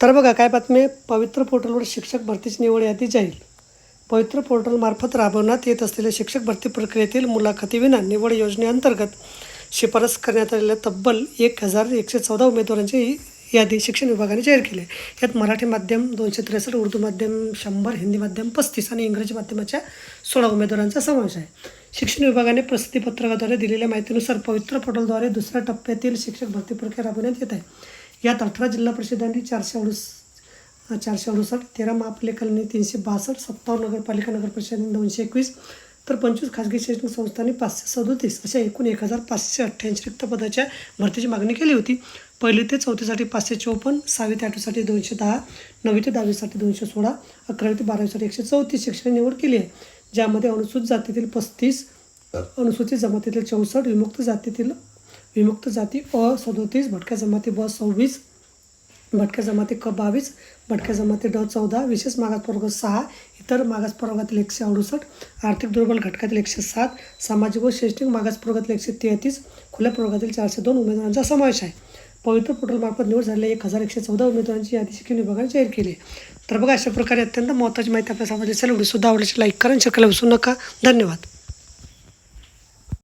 तर बघा काय बातमी आहे? पवित्र पोर्टलवर शिक्षक भरतीची निवड यादी जाहीर. पवित्र पोर्टलमार्फत राबवण्यात येत असलेल्या शिक्षक भरती प्रक्रियेतील मुलाखतीविना निवड योजनेअंतर्गत शिफारस करण्यात आलेल्या तब्बल एक हजार एकशे चौदा उमेदवारांची यादी शिक्षण विभागाने जाहीर केली आहे. यात मराठी माध्यम दोनशे त्रेसष्ट उर्दू माध्यम शंभर हिंदी माध्यम पस्तीस आणि इंग्रजी माध्यमाच्या सोळा उमेदवारांचा समावेश आहे. शिक्षण विभागाने प्रसिद्धीपत्रकाद्वारे दिलेल्या माहितीनुसार पवित्र पोर्टलद्वारे दुसऱ्या टप्प्यातील शिक्षक भरती प्रक्रिया राबवण्यात येत आहे. यात अठरा जिल्हा परिषदांनी चारशे अडुस चारशे अडुसष्ट तेरा महापालिकांनी तीनशे बासष्ट सत्तावन्न नगरपालिका नगरपरिषदांनी दोनशे एकवीस तर पंचवीस खाजगी शैक्षणिक संस्थांनी पाचशे सदोतीस अशा एकूण एक हजार पाचशे अठ्ठ्याऐंशी रिक्त पदाच्या भरतीची मागणी केली होती. पहिली ते चौथीसाठी पाचशे चोपन्न सहावी ते आठवीसाठी दोनशे दहा नववी ते दहावीसाठी दोनशे सोळा अकरावी ते बारावीसाठी एकशे चौतीस शिक्षण निवड केली आहे. ज्यामध्ये अनुसूचित जातीतील पस्तीस अनुसूचित जमातीतील चौसष्ट विमुक्त जातीतील विमुक्त जाती अ सदोतीस भटक्या जमाती ब सव्वीस भटक्या जमाती क बावीस भटक्या जमाती ड चौदा विशेष मागास सहा इतर मागासप्रवर्गातील एकशे अडुसष्ट आर्थिक दुर्बल घटकातील एकशे सात सामाजिक व शैक्षणिक मागासप्रवर्गातील एकशे तेहतीस खुल्या प्रवर्गातील चारशे दोन उमेदवारांचा समावेश आहे. पवित्र पोर्टलमार्फत निवड झालेल्या एक हजार एकशे चौदा उमेदवारांची यादी शिक्षण विभागाने जाहीर केली आहे. तर बघा अशा प्रकारे अत्यंत महत्त्वाची माहिती आपल्या समाजात असेल व्हिडिओ सुद्धा आवडल्याची लाईक करा आणि विसरू नका. धन्यवाद.